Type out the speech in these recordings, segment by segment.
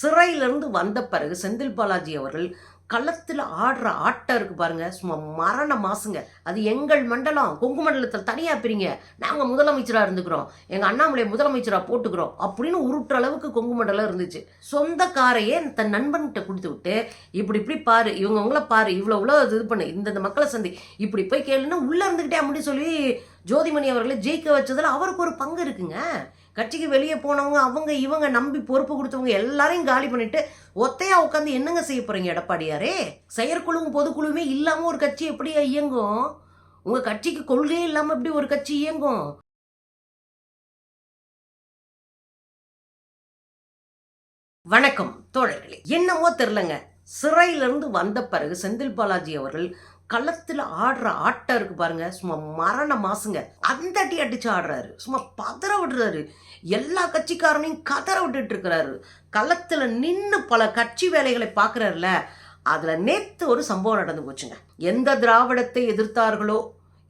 சிறையிலிருந்து வந்த பிறகு செந்தில் பாலாஜி அவர்கள் களத்தில் ஆடுற ஆட்டம் இருக்கு பாருங்க. சும்மா மரண மாசுங்க. அது எங்கள் மண்டலம். கொங்கு மண்டலத்தில் தனியாக பிரிங்க. நாங்கள் முதலமைச்சராக இருந்துக்கிறோம். எங்கள் அண்ணாமலை முதலமைச்சராக போட்டுக்கிறோம் அப்படின்னு உருட்டுற அளவுக்கு கொங்கு மண்டலம் இருந்துச்சு. சொந்த காரையே தன் நண்பன்கிட்ட கொடுத்து விட்டு இப்படி இப்படி பாரு இவங்க உங்களை பாரு இவ்வளோ இவ்வளோ இது பண்ணு இந்த மக்களை சந்தி இப்படி போய் கேளுன்னா உள்ளே இருந்துக்கிட்டே அப்படின்னு சொல்லி ஜோதிமணி அவர்களை ஜெயிக்க வச்சதில் அவருக்கு ஒரு பங்கு இருக்குங்க. கட்சிக்கு வெளியே போனவங்க அவங்க இவங்க நம்பி பொறுப்பு கொடுத்தவங்க எல்லாரையும் காலி பண்ணிட்டு ஒத்தையா உட்காந்து என்னங்க செய்ய போறீங்க எடப்பாடியாரே? செயற்குழுவும் பொதுக்குழுவுமே இல்லாம ஒரு கட்சி எப்படியா இயங்கும்? உங்க கட்சிக்கு கொள்கையே இல்லாம எப்படி ஒரு கட்சி இயங்கும்? வணக்கம் தோழர்களே. என்னமோ தெரிலங்க சிறையிலிருந்து வந்த பிறகு செந்தில் பாலாஜி அவர்கள் களத்தில் ஆடுற ஆட்டம் இருக்கு பாருங்க. சும்மா மரண மாசுங்க. அந்த அடி அடிச்சு ஆடுறாரு. சும்மா பதற விடுறாரு. எல்லா கட்சிக்காரனையும் கதற விட்டுட்டு இருக்கிறாரு. களத்தில் நின்று பல கட்சி வேலைகளை பார்க்குறாருல அதில் நேற்று ஒரு சம்பவம் நடந்து போச்சுங்க. எந்த திராவிடத்தை எதிர்த்தார்களோ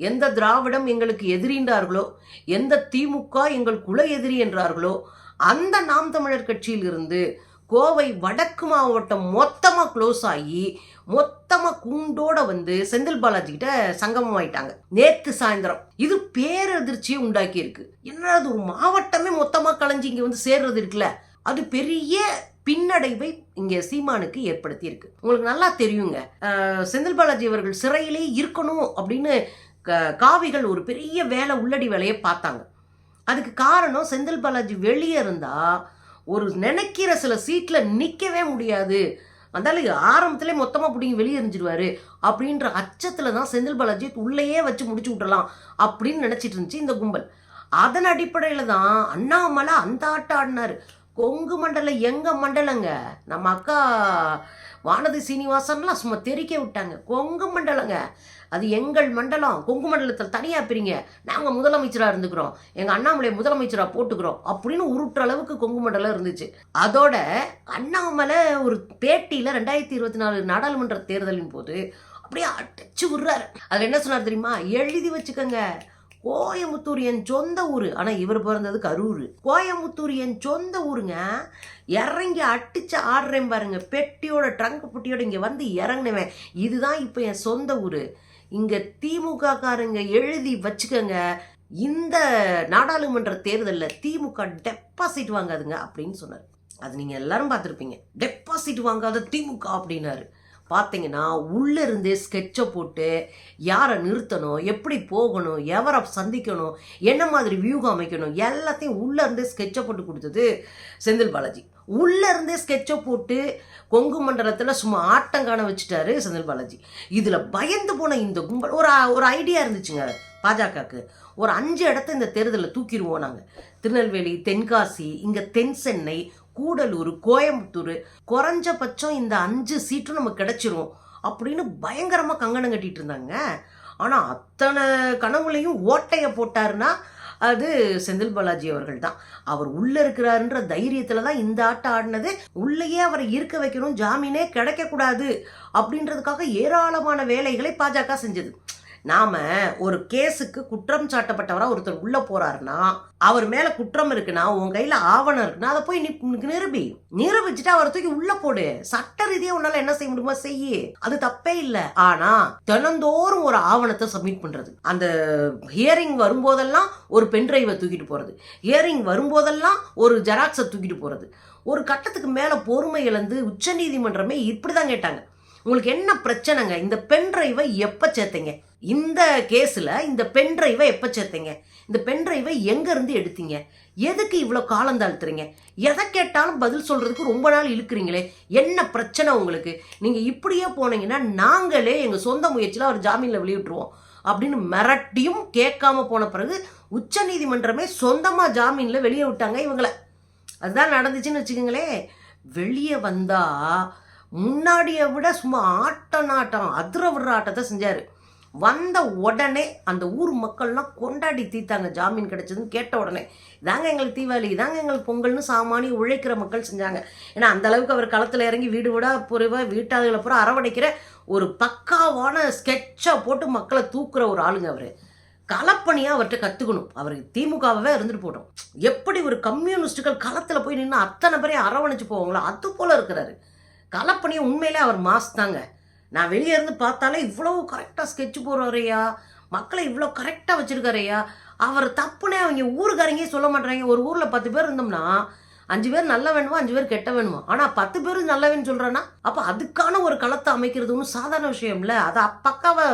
எந்த திராவிடம் எங்களுக்கு எதிரின்றார்களோ எந்த திமுக எங்கள் குல எதிரி என்றார்களோ அந்த நாம் தமிழர் கட்சியில் இருந்து கோவை வடக்கு மாவட்டம் மொத்தமாக க்ளோஸ் ஆகி மொத்தமாக கூண்டோட வந்து செந்தில் பாலாஜி கிட்ட சங்கமம் ஆயிட்டாங்க. நேற்று சாயந்தரம். இது பேரதிர்ச்சியை உண்டாக்கி இருக்கு என்னடா அது ஒரு மாவட்டமே மொத்தமாக களைஞ்சி இங்கே வந்து சேர்றது இருக்குல்ல? அது பெரிய பின்னடைவை இங்கே சீமானுக்கு ஏற்படுத்தி இருக்கு உங்களுக்கு நல்லா தெரியுங்க. செந்தில் பாலாஜி அவர்கள் சிறையிலே இருக்கணும் அப்படின்னு க- காவிகள் ஒரு பெரிய வேலை உள்ளடி வேலையை பார்த்தாங்க. அதுக்கு காரணம் செந்தில் பாலாஜி வெளியே இருந்தால் ஒரு நினைக்கிற சில சீட்டில் நிற்கவே முடியாது. அதனால ஆரம்பத்திலே மொத்தமாக பிடிங்கி வெளியே எரிஞ்சிருவாரு. அப்படின்ற அச்சத்தில் தான் செந்தில் பாலாஜி உள்ளேயே வச்சு முடிச்சு விட்டுறலாம் அப்படின்னு நினச்சிட்டு இருந்துச்சு இந்த கும்பல். அதன் அடிப்படையில் தான் அண்ணாமலை அந்த ஆட்டம் ஆடினார். கொங்கு மண்டலம் எங்கள் மண்டலங்க? நம்ம அக்கா வானதி சீனிவாசன்லாம் சும்மா தெரிக்க விட்டாங்க. கொங்கு மண்டலங்க. அது எங்கள் மண்டலம். கொங்கு மண்டலத்தில் தனியாக பிரிங்க. நாங்கள் முதலமைச்சராக இருந்துக்கிறோம். எங்கள் அண்ணாமலை முதலமைச்சராக போட்டுக்கிறோம் அப்படின்னு உருட்டுற அளவுக்கு கொங்கு மண்டலம் இருந்துச்சு. அதோட அண்ணாமலை ஒரு பேட்டியில் ரெண்டாயிரத்தி இருபத்தி நாலு நாடாளுமன்ற தேர்தலின் போது அப்படியே அடிச்சு விடுறாரு. அதில் என்ன சொன்னார் தெரியுமா? எழுதி வச்சுக்கோங்க. கோயம்புத்தூர் என் சொந்த ஊர். ஆனால் இவர் பிறந்தது கரூர். கோயம்புத்தூர் என் சொந்த ஊருங்க. இறங்கி அடிச்சு ஆடுறேன் பாருங்க. பெட்டியோட ட்ரங்க் புட்டியோட இங்கே வந்து இறங்கினவன். இதுதான் இப்போ என் சொந்த ஊர். இங்கே திமுக காரங்க எழுதி வச்சுக்கோங்க. இந்த நாடாளுமன்ற தேர்தலில் திமுக டெபாசிட் வாங்காதுங்க அப்படின்னு சொன்னார். அது நீங்கள் எல்லாரும் பார்த்துருப்பீங்க. டெபாசிட் வாங்காத திமுக அப்படின்னாரு. பார்த்தீங்கன்னா உள்ளே இருந்தே ஸ்கெட்சை போட்டு யாரை நிறுத்தணும் எப்படி போகணும் எவரை சந்திக்கணும் என்ன மாதிரி வியூகம் அமைக்கணும் எல்லாத்தையும் உள்ளே இருந்தே ஸ்கெட்சை போட்டு கொடுத்தது செந்தில் பாலாஜி. உள்ளே இருந்தே ஸ்கெட்சை போட்டு கொங்கு மண்டலத்தில் சும்மா ஆட்டம் காண வச்சுட்டாரு செந்தில் பாலாஜி. இதில் பயந்து போன இந்த கும்பல் ஒரு ஒரு ஐடியா இருந்துச்சுங்க பாஜகவுக்கு ஒரு அஞ்சு இடத்த இந்த தேர்தலில் தூக்கிடுவோம் நாங்கள் திருநெல்வேலி தென்காசி இங்கே தென் சென்னை கூடலூர் கோயம்புத்தூர் குறைஞ்சபட்சம் இந்த அஞ்சு சீட்டும் நமக்கு கிடைச்சிரும் அப்படின்னு பயங்கரமாக கங்கணம் கட்டிட்டு இருந்தாங்க. ஆனால் அத்தனை கனவுலையும் ஓட்டையை போட்டாருன்னா அது செந்தில் பாலாஜி அவர்கள் தான் அவர் உள்ளே இருக்கிறாருன்ற தைரியத்துல தான் இந்த ஆட்டம் ஆடினது. உள்ளேயே அவரை இருக்க வைக்கணும் ஜாமீனே கிடைக்கக்கூடாது அப்படின்றதுக்காக ஏராளமான வேலைகளை பாஜக செஞ்சது. நாம ஒரு கேஸுக்கு குற்றம் சாட்டப்பட்டவராக ஒருத்தர் உள்ள போறாருன்னா அவர் மேல குற்றம் இருக்குன்னா உன் கையில ஆவணம் இருக்குன்னா அதை போய் நிரூபி. நிரூபிச்சுட்டு அவரை தூக்கி உள்ள போடு. சட்ட ரீதியா உன்னால என்ன செய்ய முடியுமோ செய்ய. அது தப்பே இல்லை. ஆனா தினந்தோறும் ஒரு ஆவணத்தை சப்மிட் பண்றது. அந்த ஹியரிங் வரும்போதெல்லாம் ஒரு பென்ட்ரைவை தூக்கிட்டு போறது. ஹியரிங் வரும்போதெல்லாம் ஒரு ஜெராக்ஸை தூக்கிட்டு போறது. ஒரு கட்டத்துக்கு மேல பொறுமை இழந்து உச்சநீதிமன்றமே இப்படிதான் கேட்டாங்க. உங்களுக்கு என்ன பிரச்சனைங்க? இந்த பென் டிரைவை எப்போ சேர்த்தீங்க? இந்த கேஸில் இந்த பென் டிரைவை எப்போ சேர்த்தீங்க? இந்த பென் டிரைவை எங்கேருந்து எடுத்தீங்க? எதுக்கு இவ்வளோ காலம் தாழ்த்துறீங்க? எதை கேட்டாலும் பதில் சொல்கிறதுக்கு ரொம்ப நாள் இழுக்கிறீங்களே? என்ன பிரச்சனை உங்களுக்கு? நீங்கள் இப்படியே போனீங்கன்னா நாங்களே எங்கள் சொந்த முயற்சியில் அவர் ஜாமீனில் வெளியிட்டுருவோம். அப்படின்னு மிரட்டியும் கேட்காம போன பிறகு உச்சநீதிமன்றமே சொந்தமாக ஜாமீனில் வெளியே விட்டாங்க இவங்களை. அதுதான் நடந்துச்சுன்னு வச்சுக்கோங்களேன். வெளியே வந்தால் முன்னாடியை விட சும்மா ஆட்டம் நாட்டம் அதிர விடுற ஆட்டத்தை செஞ்சார். வந்த உடனே அந்த ஊர் மக்கள்லாம் கொண்டாடி தீத்தாங்க ஜாமீன் கிடைச்சதுன்னு கேட்ட உடனே இதாங்க எங்களுக்கு தீபாவளி இதாங்க எங்களுக்கு பொங்கல்னு சாமானி உழைக்கிற மக்கள் செஞ்சாங்க. ஏன்னா அந்த அளவுக்கு அவர் களத்தில் இறங்கி வீடு விட புரிவா வீட்டாளர்களை பூரா அரவணைக்கிற ஒரு பக்காவான ஸ்கெட்சை போட்டு மக்களை தூக்குற ஒரு ஆளுங்க அவர். களப்பணியாக அவர்கிட்ட கற்றுக்கணும் அவர் திமுகவே இருந்துட்டு போட்டோம் எப்படி ஒரு கம்யூனிஸ்டுகள் களத்தில் போய் நின்று அத்தனை பேரையும் அரவணைச்சு போவாங்களோ அது போல இருக்கிறாரு. களப்பணியை உண்மையிலே அவர் மாஸ் தாங்க நான் வெளியே இருந்து பார்த்தாலே இவ்வளோ கரெக்டாக ஸ்கெட்ச் போடுறாரையா மக்களை இவ்வளோ கரெக்டாக வச்சுருக்காரையா அவர் தப்புனே அவங்க ஊருக்காரங்க சொல்ல மாட்டாங்க ஒரு ஊரில் பத்து பேர் இருந்தோம்னா அஞ்சு பேர் நல்ல வேணுமா அஞ்சு பேர் கெட்ட வேணுமா? ஆனால் பத்து பேர் நல்லவன்னு சொல்கிறேன்னா அப்போ அதுக்கான ஒரு களத்தை அமைக்கிறது ஒன்றும் சாதாரண விஷயம் இல்லை அதை பக்காவை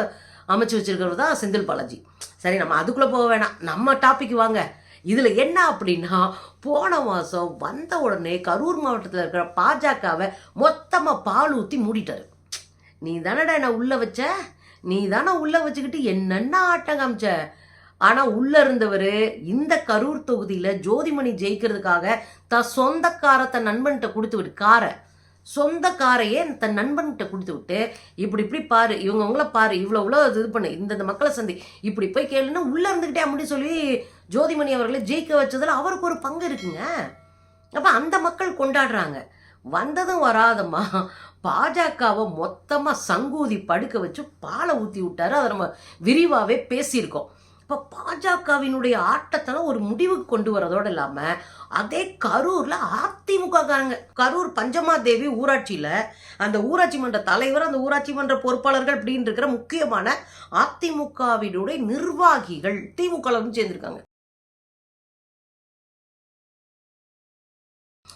அமைச்சு வச்சுருக்கிறது தான் செந்தில் பாலாஜி. சரி நம்ம அதுக்குள்ளே போக வேணாம். நம்ம டாபிக் வாங்க. இதில் என்ன அப்படின்னா போன மாதம் வந்த உடனே கரூர் மாவட்டத்தில் இருக்கிற பாஜகவை மொத்தமாக பால் ஊற்றி மூடிட்டாரு. நீ தானடா என்னை உள்ளே வச்ச? நீ தானே உள்ளே வச்சுக்கிட்டு என்னென்ன ஆட்டம் காமிச்ச? ஆனால் உள்ளே இருந்தவர் இந்த கரூர் தொகுதியில் ஜோதிமணி ஜெயிக்கிறதுக்காக தன் சொந்தக்கார தன் நண்பன்கிட்ட கொடுத்து விட்டு காரை சொந்த காரையே தன் நண்பன்கிட்ட கொடுத்து விட்டு இப்படி இப்படி பாரு இவங்க உங்கள பாரு இவ்வளோ இவ்வளோ இது பண்ணு இந்த இந்த மக்களை சந்தி இப்படி போய் கேளுன்னா உள்ளே இருந்துக்கிட்டே அப்படின்னு சொல்லி ஜோதிமணி அவர்களை ஜெயிக்க வச்சதில் அவருக்கு ஒரு பங்கு இருக்குங்க. அப்போ அந்த மக்கள் கொண்டாடுறாங்க. வந்ததும் வராதம்மா. பாஜகவை மொத்தமாக சங்கூதி படுக்க வச்சு பாலை ஊற்றி விட்டாரு. அதை நம்ம விரிவாகவே பேசியிருக்கோம். இப்போ பாஜகவினுடைய ஆட்டத்தெல்லாம் ஒரு முடிவுக்கு கொண்டு வரதோடு இல்லாமல் அதே கரூரில் அதிமுக காரங்க கரூர் பஞ்சமாதேவி ஊராட்சியில் அந்த ஊராட்சி மன்ற தலைவர் அந்த ஊராட்சி மன்ற பொறுப்பாளர்கள் அப்படின்னு இருக்கிற முக்கியமான அதிமுகவினுடைய நிர்வாகிகள் திமுகவில் வந்து சேர்ந்திருக்காங்க.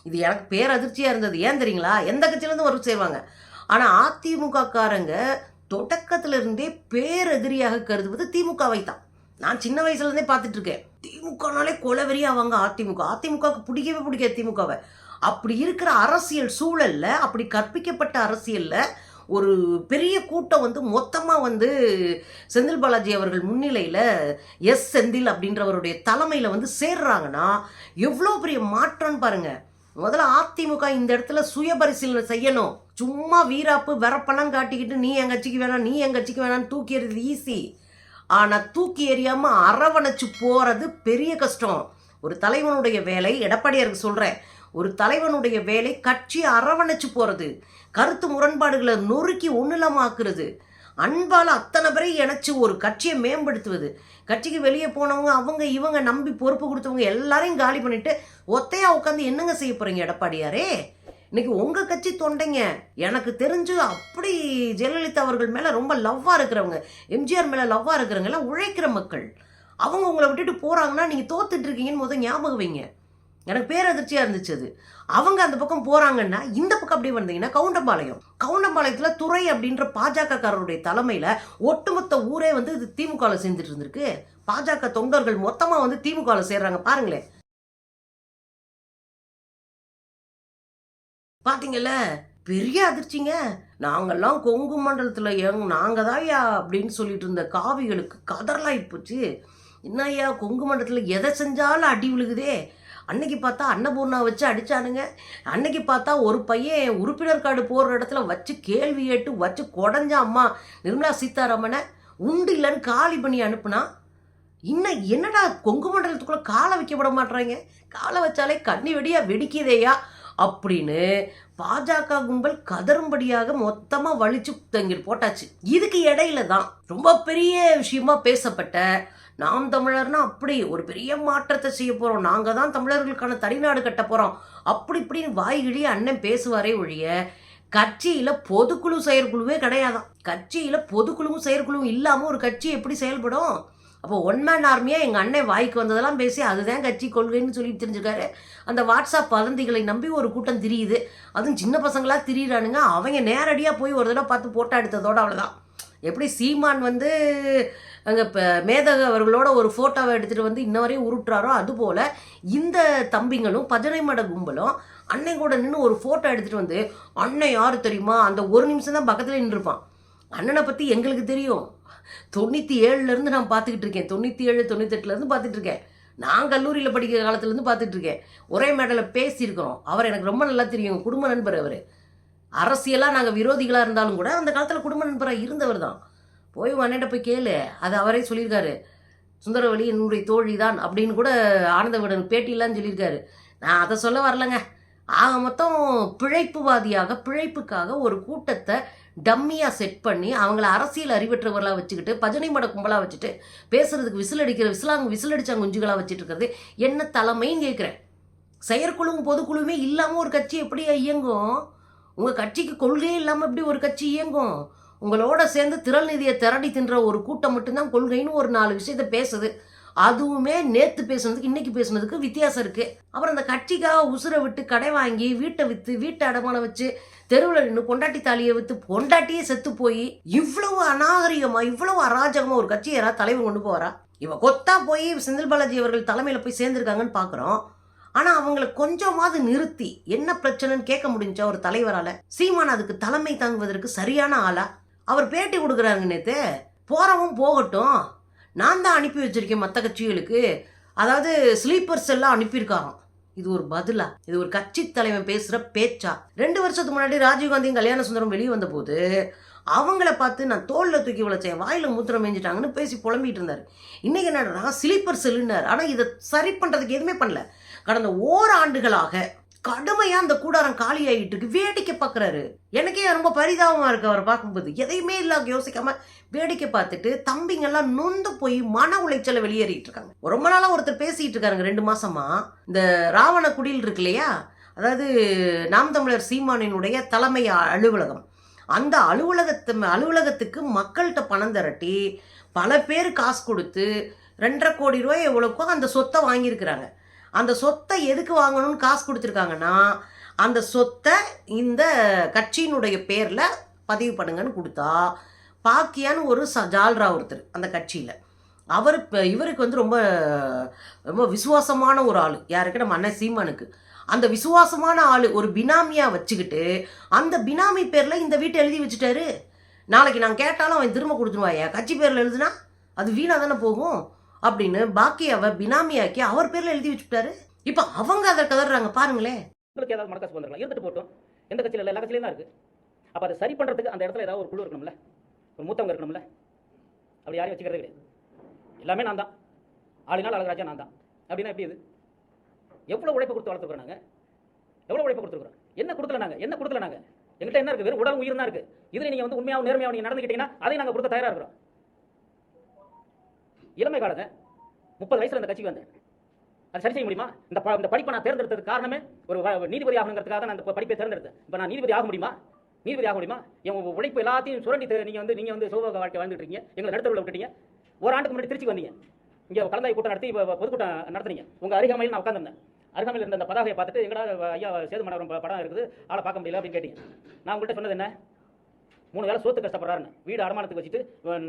இது எனக்கு பேரதிர்ச்சியாக இருந்தது. ஏன் தெரியுங்களா? எந்த கட்சியிலேருந்து வரும் செய்வாங்க. ஆனால் அதிமுக காரங்க தொடக்கத்திலிருந்தே பேரெதிரியாக கருதுவது திமுகவை தான் நான் சின்ன வயசுலேருந்தே பார்த்துட்ருக்கேன் திமுகனாலே கொலவெறி அவங்க அதிமுக. அதிமுகவுக்கு பிடிக்கவே பிடிக்காது திமுகவை. அப்படி இருக்கிற அரசியல் சூழலில் அப்படி கற்பிக்கப்பட்ட அரசியலில் ஒரு பெரிய கூட்டம் வந்து மொத்தமாக வந்து செந்தில் பாலாஜி அவர்கள் முன்னிலையில் எஸ் செந்தில் அப்படின்றவருடைய தலைமையில் வந்து சேர்றாங்கன்னா எவ்வளோ பெரிய மாற்றம்னு பாருங்கள் முதல்ல அதிமுக இந்த இடத்துல சுயபரிசீலனை செய்யணும். சும்மா வீராப்பு வெறப்பெல்லாம் காட்டிக்கிட்டு நீ என் கட்சிக்கு வேணாம் நீ என் கட்சிக்கு வேணாம்னு தூக்கிறது ஈஸி ஆனால் தூக்கி எறியாமல் அரவணைச்சு போகிறது பெரிய கஷ்டம். ஒரு தலைவனுடைய வேலை எடப்பாடியாருக்கு சொல்கிறேன் ஒரு தலைவனுடைய வேலை கட்சி அரவணைச்சு போகிறது கருத்து முரண்பாடுகளை நொறுக்கி ஒன்றிலமாக்குறது அன்பால் அத்தனை பேரையும் இணைச்சி ஒரு கட்சியை மேம்படுத்துவது. கட்சிக்கு வெளியே போனவங்க அவங்க இவங்க நம்பி பொறுப்பு கொடுத்தவங்க எல்லாரையும் காலி பண்ணிட்டு ஒத்தையாக உட்காந்து என்னங்க செய்ய போகிறீங்க எடப்பாடியாரே? இன்னைக்கு உங்க கட்சி தொண்டைங்க. எனக்கு தெரிஞ்சு அப்படி ஜெயலலிதா அவர்கள் மேல ரொம்ப லவ்வா இருக்கிறவங்க எம்ஜிஆர் மேல லவ்வா இருக்கிறவங்க எல்லாம் உழைக்கிற மக்கள். அவங்க உங்களை விட்டுட்டு போறாங்கன்னா நீங்க தோத்துட்டு இருக்கீங்கன்னு முதல் ஞாபகம் வைங்க. எனக்கு பேரதிர்ச்சியாக இருந்துச்சு அது. அவங்க அந்த பக்கம் போகிறாங்கன்னா இந்த பக்கம் அப்படி வந்தீங்கன்னா கவுண்டம்பாளையம். கவுண்டம்பாளையத்தில் துறை அப்படின்ற பாஜகக்காரருடைய தலைமையில் ஒட்டுமொத்த ஊரே வந்து இது திமுகவில் சேர்ந்துட்டு இருந்திருக்கு. பாஜக தொண்டர்கள் மொத்தமாக வந்து திமுகவில் சேர்றாங்க. பாருங்களேன். பார்த்தீங்கல்ல பெரிய அதிர்ச்சிங்க. நாங்கெல்லாம் கொங்கு மண்டலத்தில் எங் நாங்கள் தான்யா அப்படின்னு சொல்லிட்டு இருந்த காவிகளுக்கு கதறலாகி போச்சு. என்னய்யா கொங்கு மண்டலத்தில் எதை செஞ்சாலும் அடி விழுகுதே. அன்னைக்கு பார்த்தா அன்னபூர்ணா வச்சு அடிச்சானுங்க. அன்னைக்கு பார்த்தா ஒரு பையன் உறுப்பினர் கார்டு போடுற இடத்துல வச்சு கேள்வி கேட்டு வச்சு குடஞ்ச அம்மா நிர்மலா சீதாராமனை உண்டு இல்லைன்னு காலி பண்ணி அனுப்புனா இன்னும் என்னடா கொங்கு மண்டலத்துக்குள்ள காலை வைக்க விட மாட்றாங்க காலை வச்சாலே கண்ணி வெடியா வெடிக்குதேயா அப்படின்னு பாஜக கும்பல் கதரும்படியாக மொத்தமாக வலிச்சு தங்கிட்டு போட்டாச்சு. இதுக்கு இடையில தான் ரொம்ப பெரிய விஷயமா பேசப்பட்ட நாம் தமிழர்னா அப்படி ஒரு பெரிய மாற்றத்தை செய்ய போகிறோம் நாங்கள் தான் தமிழர்களுக்கான தனிநாடு கட்ட போகிறோம் அப்படி இப்படின்னு வாய்கிழி அண்ணன் பேசுவாரே ஒழிய கட்சியில் பொதுக்குழு செயற்குழுவே கிடையாதான். கட்சியில் பொதுக்குழுவும் செயற்குழுவும் இல்லாமல் ஒரு கட்சி எப்படி செயல்படும்? அப்போ ஒன் மேன் ஆர்மியாக எங்கள் அண்ணன் வாய்க்கு வந்ததெல்லாம் பேசி அதுதான் கட்சி கொள்கைன்னு சொல்லி தெரிஞ்சுக்காரு அந்த வாட்ஸ்அப் வதந்திகளை நம்பி ஒரு கூட்டம் திரியுது. அதுவும் சின்ன பசங்களாக திரியிறானுங்க. அவங்க நேரடியாக போய் ஒரு தடவை பார்த்து போட்டோ எடுத்ததோட அவ்வளோதான் எப்படி சீமான் வந்து அங்கே இப்போ மேதக அவர்களோட ஒரு ஃபோட்டோவை எடுத்துகிட்டு வந்து இன்ன வரையும் உருட்டுறாரோ அதுபோல் இந்த தம்பிங்களும் பஜனை மட கும்பலும் அன்னை கூட நின்று ஒரு ஃபோட்டோ எடுத்துகிட்டு வந்து அண்ணன் யார் தெரியுமா? அந்த ஒரு நிமிஷம் தான் பக்கத்தில் நின்றுருப்பான் அண்ணனை பற்றி எங்களுக்கு தெரியும். தொண்ணூற்றி ஏழுலேருந்து நான் பார்த்துக்கிட்டு இருக்கேன். தொண்ணூற்றி ஏழு தொண்ணூத்தெட்டுலேருந்து பார்த்துட்டு இருக்கேன். நான் கல்லூரியில் படிக்கிற காலத்துலேருந்து பார்த்துட்டு இருக்கேன். ஒரே மேடலில் பேசியிருக்கிறோம். அவர் எனக்கு ரொம்ப நல்லா தெரியும். குடும்ப நண்பர் அவர். அரசியலாக நாங்கள் விரோதிகளாக இருந்தாலும் கூட அந்த காலத்தில் குடும்ப நண்பராக இருந்தவர் தான். போய் உன்னிட்ட போய் கேளு. அது அவரே சொல்லியிருக்காரு. சுந்தரவழி என்னுடைய தோழி தான் அப்படின்னு கூட ஆனந்தவிடன் பேட்டியெல்லாம் சொல்லியிருக்காரு. நான் அதை சொல்ல வரலங்க. ஆக மொத்தம் பிழைப்புவாதியாக பிழைப்புக்காக ஒரு கூட்டத்தை டம்மியாக செட் பண்ணி அவங்கள அரசியல் அறிவற்றவர்களாக வச்சுக்கிட்டு பஜனை மட கும்பலாக வச்சுட்டு பேசுறதுக்கு விசில் அடிக்கிற விசிலாங்க விசில் அடித்த குஞ்சுகளாக வச்சுட்டு இருக்கிறது என்ன தலைமைன்னு கேட்குறேன். செயற்குழுவும் பொதுக்குழுவுமே இல்லாமல் ஒரு கட்சி எப்படியா இயங்கும்? உங்கள் கட்சிக்கு கொள்கையே இல்லாமல் எப்படி ஒரு கட்சி இயங்கும்? உங்களோட சேர்ந்து திரள் நிதியை திரட்டி தின்ற ஒரு கூட்டம் மட்டும்தான் கொள்கைன்னு ஒரு நாலு விஷயத்த பேசுது. அதுவுமே நேற்று பேசுனதுக்கு இன்னைக்கு பேசுனதுக்கு வித்தியாசம் இருக்குது அப்புறம் அந்த கட்சிக்காக உசுரை விட்டு கடை வாங்கி வீட்டை விற்று வீட்டை அடமானம் வச்சு தெருவில் நின்று பொண்டாட்டி தாலியை வித்து பொண்டாட்டியே செத்து போய் இவ்வளவு அநாகரிகமா இவ்வளவு அராஜகமா ஒரு கட்சி யாராவது தலைவர் கொண்டு போறா இவ கொத்தா போய் செந்தில் பாலாஜி அவர்கள் தலைமையில போய் சேர்ந்திருக்காங்கன்னு பாக்குறோம். ஆனா அவங்கள கொஞ்சமாவது நிறுத்தி என்ன பிரச்சனைன்னு கேட்க முடிஞ்சா ஒரு தலைவரால சீமான் அதுக்கு தலைமை தாங்குவதற்கு சரியான ஆளா? அவர் பேட்டி கொடுக்குறாருங்க நேற்று போறவன் போகட்டும். நான் தான் அனுப்பி வச்சிருக்கேன் மற்ற கட்சிகளுக்கு. அதாவது ஸ்லீப்பர்ஸ் எல்லாம் அனுப்பியிருக்காங்க இது ஒரு பதிலா? இது ஒரு கட்சி தலைவன் பேசுற பேச்சா? ரெண்டு வருஷத்துக்கு முன்னாடி ராஜீவ்காந்தியும் கல்யாண சுந்தரம் வெளியே வந்த போது அவங்கள பார்த்து நான் தோல்ல தூக்கி வளைச்சேன் வாயில மூத்திரம் மேய்ஞ்சிட்டாங்கன்னு பேசி புலம்பிட்டு இருந்தாரு. இன்னைக்கு என்னடா ஸ்லீப்பர் செல்லுனார் ஆனா இதை சரி பண்றதுக்கு எதுவுமே பண்ணல. கடந்த ஓராண்டுகளாக கடுமையா அந்த கூடாரம் காலி ஆகிட்டு இருக்கு. வேடிக்கை பார்க்குறாரு எனக்கே ரொம்ப பரிதாபமா இருக்கு அவர் பார்க்கும்போது. எதையுமே இல்லாம யோசிக்காம வேடிக்கை பார்த்துட்டு தம்பிங்கெல்லாம் நொந்து போய் மன உளைச்சலை வெளியேறிட்டு இருக்காங்க. ரொம்ப நாளா ஒருத்தர் பேசிட்டு இருக்காருங்க ரெண்டு மாசமா. இந்த ராவண குடில் இருக்கு இல்லையா? அதாவது நாம் தமிழர் சீமானினுடைய தலைமை அலுவலகம். அந்த அலுவலகத்து அலுவலகத்துக்கு மக்கள்கிட்ட பணம் திரட்டி பல பேர் காசு கொடுத்து ரெண்டரை கோடி ரூபாய் எவ்வளோக்கோ அந்த சொத்தை வாங்கியிருக்கிறாங்க. அந்த சொத்தை எதுக்கு வாங்கணும்னு காசு கொடுத்துருக்காங்கன்னா அந்த சொத்தை இந்த கட்சியினுடைய பேரில் பதிவு பண்ணுங்கன்னு கொடுத்தா பாக்கியான்னு ஒரு ச ஜால்ரா ஒருத்தர் அந்த கட்சியில். அவர் இப்போ இவருக்கு வந்து ரொம்ப ரொம்ப விசுவாசமான ஒரு ஆள். யாருக்கு நம்ம அண்ணன் சீமானுக்கு. அந்த விசுவாசமான ஆள் ஒரு பினாமியாக வச்சுக்கிட்டு அந்த பினாமி பேரில் இந்த வீட்டை எழுதி வச்சுட்டாரு. நாளைக்கு நான் கேட்டாலும் அவன் திரும்ப கொடுத்துருவாயா கட்சி பேரில் எழுதுனா அது வீணாக தானே போகும்? அப்படின்னு பாக்கியாவை பினாமியாக்கி அவர் பேரில் எழுதி வச்சுட்டாரு. இப்போ அவங்க அதை கதறாங்க பாருங்களேன் உங்களுக்கு ஏதாவது மனக்கசு வந்துருக்கலாம். இருந்துட்டு போட்டோம் எந்த கட்சியில் இல்லை எல்லா கட்சியிலும் தான் இருக்குது அப்போ அதை சரி பண்ணுறதுக்கு அந்த இடத்துல ஏதாவது ஒரு குழு இருக்கணும்ல. ஒரு மூத்தவங்க இருக்கணும்ல. அப்படி யாரையும் வச்சுக்கிறதே கிடையாது. எல்லாமே நான் தான். ஆளினால் அழகராஜா நான் தான். அப்படின்னா எப்படி இது? எவ்வளோ உழைப்பு கொடுத்து வளர்த்துக்கிறோம் நாங்கள் எவ்வளோ உழைப்பு கொடுத்துருக்குறோம்? என்ன கொடுக்கல நாங்கள் என்ன கொடுக்கல நாங்கள் எங்கள்கிட்ட என்ன இருக்குது வெறும் உடல் உயிர் தான் இருக்குது இதில் நீங்கள் வந்து உண்மையாக நேர்மையாக நீங்கள் நடந்துக்கிட்டீங்கன்னா அதை நாங்கள் கொடுத்த தயாராக இருக்கிறோம். இளமை காலத்தை முப்பது வயசுல இந்த கட்சிக்கு வந்தேன். அது சரி செய்ய முடியுமா? இந்த ப- இந்த படிப்பை நான் தேர்ந்தெடுத்ததுக்கு காரணமே ஒரு நீதிபதி ஆகணுங்கிறதுக்காக தான் நான் இந்த படிப்பை தேர்ந்தெடுத்தேன். இப்போ நான் நீதிபதி ஆக முடியுமா? நீதிபதி ஆக முடியுமா? என் உழைப்பு எல்லாத்தையும் சுரண்டி நீங்கள் நீங்க வந்து நீங்க வந்து சோபக வாழ்க்கை வாழ்ந்துட்டு இருக்கீங்க. எங்களை நடுத்தருவில் விட்டுட்டீங்க. ஒரு ஆண்டுக்கு முன்னாடி திருச்சி வந்தீங்க. இங்கே கலந்தாய் கூட்டம் நடத்தி இப்போ பொதுக்கூட்டம் நடத்துனீங்க. உங்க அருகாமையில் நான் உட்காந்துருந்தேன் அருகாமையில் இருந்த அந்த பதாகையை பார்த்துட்டு எங்கடா ஐயா சேது மன்னரம் படம் இருக்குது. ஆளை பார்க்க முடியல அப்படின்னு கேட்டீங்க. நான் உங்கள்கிட்ட சொன்னது என்ன? மூணு வேலை சோத்து கஷ்டப்படுறாருன்னு. வீடு அடமானத்துக்கு வச்சுட்டு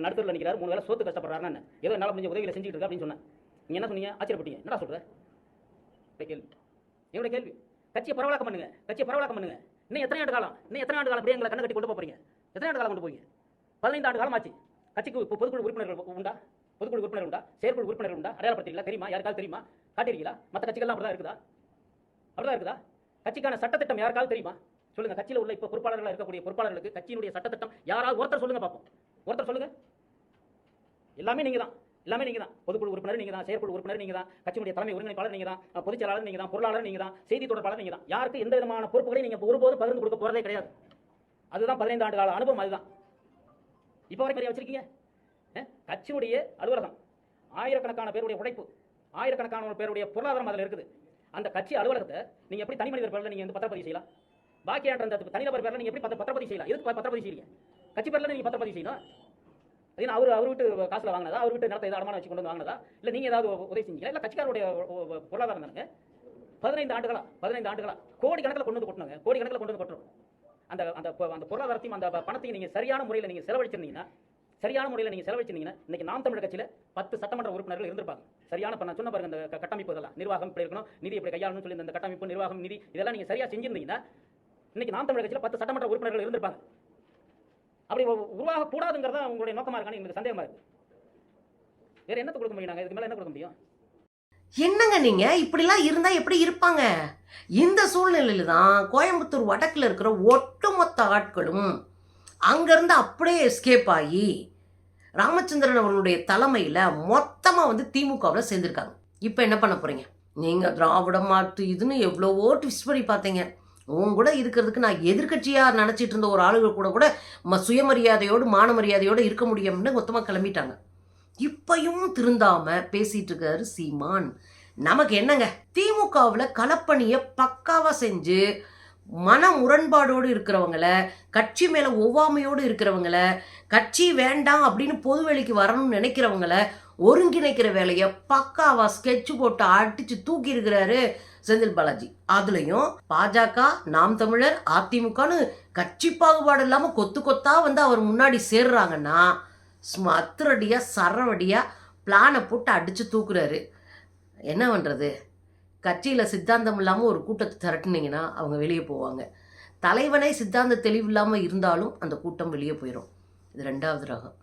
நடுத்தரில் நிற்கிறார் மூணு வேலை சோத்து கஷ்டப்படுறாருன்னு. ஏதோ என்னால் முடிஞ்ச உதவிகளை செஞ்சுட்டு இருக்கா அப்படின்னு சொன்னேன். நீங்கள் என்ன சொன்னீங்க? ஆச்சரியப்பட்டீங்க. என்னடா சொல்கிற கேள்வி. என்னோட கேள்வி? கட்சியை பரவலாக்கம் பண்ணுங்க. கட்சியை பரவலாக்கம் பண்ணுங்க. இன்னும் எத்தனை ஆண்டு காலம்? இன்னும் எத்தனை ஆண்டு காலம் அப்படியே எங்களை கண்ணை கட்டி கொண்டு போகிறீங்க எத்தனை ஆண்டு காலம் கொண்டு போவீங்க? பதினைந்து ஆண்டு காலம் ஆச்சு கட்சிக்கு இப்போ பொதுக்குழு உறுப்பினர்கள் உண்டா? பொதுக்குழு உறுப்பினர் உண்டா? செயற்குழு உறுப்பினர் உண்டா? அடையாளப்படுத்தீங்களா தெரியுமா? யாருக்காவது தெரியுமா? காட்டியிருக்கீங்களா? மற்ற கட்சிகள்லாம் அப்படிதான் இருக்குதா? அப்படிதான் இருக்குதா? கட்சிக்கான சட்டத்திட்டம் யாருக்காவது தெரியுமா? சொல்லுங்க கட்சியில் உள்ள இப்போ பொறுப்பாளர்களாக இருக்கக்கூடிய பொறுப்பாளர்களுக்கு கட்சியினுடைய சட்டத்திட்டம் யாராவது ஒருத்தர் சொல்லுங்க பார்ப்போம் ஒருத்தர் சொல்லுங்க. எல்லாமே நீங்க தான் எல்லாமே நீங்க தான் பொதுக்குழு உறுப்பினர் நீங்க தான் செயற்குழு உறுப்பினர் நீங்க தான் கட்சியினுடைய தலைமை ஒருங்கிணைப்பாளர் நீங்க தான் அஹ் பொதுச் செயலாளர் நீங்க தான் பொருளாளர் நீங்க தான் செய்தி தொடர்பாளர் நீங்க தான் யாருக்கு எந்த விதமான பொறுப்புகளையும் நீங்க ஒருபோதும் பகிர்ந்து கொடுக்க போறதே கிடையாது. அதுதான் பதினைந்து ஆண்டு கால அனுபவம் அதுதான். இப்போ வரைக்கும் வச்சிருக்கீங்க? கட்சியுடைய அலுவலகம் ஆயிரக்கணக்கான பேருடைய உழைப்பு ஆயிரக்கணக்கான பேருடைய பொருளாதாரம் அதில் இருக்குது. அந்த கட்சி அலுவலகத்தை நீங்க எப்படி தனி மனிதர் பேரில் நீங்க வந்து பத்திரப்பதிவு செய்யலாம்? பாக்கியான்ற அந்த தனிநபர் பேரில் நீங்கள் எப்படி பத்திர- பத்திரப்பதிவு செய்யலாம்? எதுக்கு பத்திரப்பதிவு செய்யறீங்க கட்சி பேரில் நீங்கள் பத்திரப்பதிவு செய்யணும்? அது அவர் அவர் வீட்டு காசில் வாங்கினதா? அவர் வீட்டு நிலத்தை ஏதாவது வச்சு கொண்டு வந்து வாங்கினதா? இல்லை நீங்கள் ஏதாவது உதவி செஞ்சீங்களா? இல்லை கட்சிக்காரருடைய பொருளாதாரம் தானுங்க? பதினைந்து ஆண்டுகளா? பதினைந்து ஆண்டுகளா? கோடி கணக்கில் கொண்டு வந்து கொட்டணுங்க. கோடி கணக்கில் கொண்டு வந்து கொட்டணும் அந்த அந்த அந்த பொருளாதாரத்தையும் அந்த பணத்தையும் நீங்கள் சரியான முறையில் நீங்கள் செலவழிச்சிருந்தீங்கன்னா சரியான முறையில் நீங்கள் செலவழிச்சிருந்தீங்கன்னா இன்றைக்கி நாம் தமிழர் கட்சியில் பத்து சட்டமன்ற உறுப்பினர்கள் இருந்திருப்பாங்க. சரியான பண்ண சொன்ன பாருங்க அந்த கட்டமைப்பு இதெல்லாம். நிர்வாகம் இப்படி இருக்கணும் நிதி இப்படி கையாளணும்னு சொல்லி இந்த கட்டமைப்பு நிர்வாகம் நிதி இதெல்லாம் நீங்கள் சரியாக செஞ்சிருந்தீங்கன்னா இன்னைக்கு நாம் தமிழர் கட்சியில் பத்து சட்டமன்ற உறுப்பினர்கள் இருந்திருப்பாங்க. அப்படி உருவாக கூடாதுங்கிறதா உங்களுடைய நோக்கமா இருக்கான்னு எனக்கு சந்தேகமா இருக்கு. வேற என்னத்தை கொடுக்க முடியும் இதுக்கு மேல என்ன கொடுக்க முடியும்? என்னங்க நீங்க? இப்படிலாம் இருந்தா எப்படி இருப்பாங்க? இந்த சூழ்நிலையில தான் கோயம்புத்தூர் வடக்கில் இருக்கிற ஒட்டுமொத்த ஆட்களும் அங்கிருந்து அப்படியே எஸ்கேப் ஆகி ராமச்சந்திரன் அவர்களுடைய தலைமையில் மொத்தமாக வந்து திமுகவில் சேர்ந்திருக்காங்க. இப்போ என்ன பண்ண போகிறீங்க நீங்கள் திராவிட மாற்று இதுன்னு எவ்வளவோ ட்விஸ்ட் பண்ணி பார்த்தீங்க. உன் கூட இருக்கிறதுக்கு நான் எதிர்க்கட்சியாக நினச்சிட்டு இருந்த ஒரு ஆளுகள் கூட கூட ம சுயமரியாதையோடு மான மரியாதையோடு இருக்க முடியும்னு மொத்தமாக கிளம்பிட்டாங்க. இப்பையும் திருந்தாமல் பேசிகிட்டு இருக்காரு சீமான். நமக்கு என்னங்க? திமுகவில் கலப்பணியை பக்காவாக செஞ்சு மன முரண்பாடோடு இருக்கிறவங்கள கட்சி மேலே ஒவ்வாமையோடு இருக்கிறவங்கள கட்சி வேண்டாம் அப்படின்னு பொதுவெளிக்கு வரணும்னு நினைக்கிறவங்கள ஒருங்கிணைக்கிற வேலையை பக்காவா ஸ்கெட்ச் போட்டு அடிச்சு தூக்கி இருக்கிறாரு செந்தில் பாலாஜி. அதுலயும் பாஜக நாம் தமிழர் அதிமுகன்னு கட்சி பாகுபாடு இல்லாம கொத்து கொத்தா வந்து அவர் முன்னாடி சேர்றாங்கன்னா அத்துரடியா சரவடியா பிளானை போட்டு அடிச்சு தூக்குறாரு. என்ன பண்றது? கட்சியில் சித்தாந்தம் இல்லாமல் ஒரு கூட்டத்தை திரட்டுனீங்கன்னா அவங்க வெளியே போவாங்க. தலைவனே சித்தாந்த தெளிவு இல்லாமல் இருந்தாலும் அந்த கூட்டம் வெளியே போயிடும் இது ரெண்டாவது ரகம்.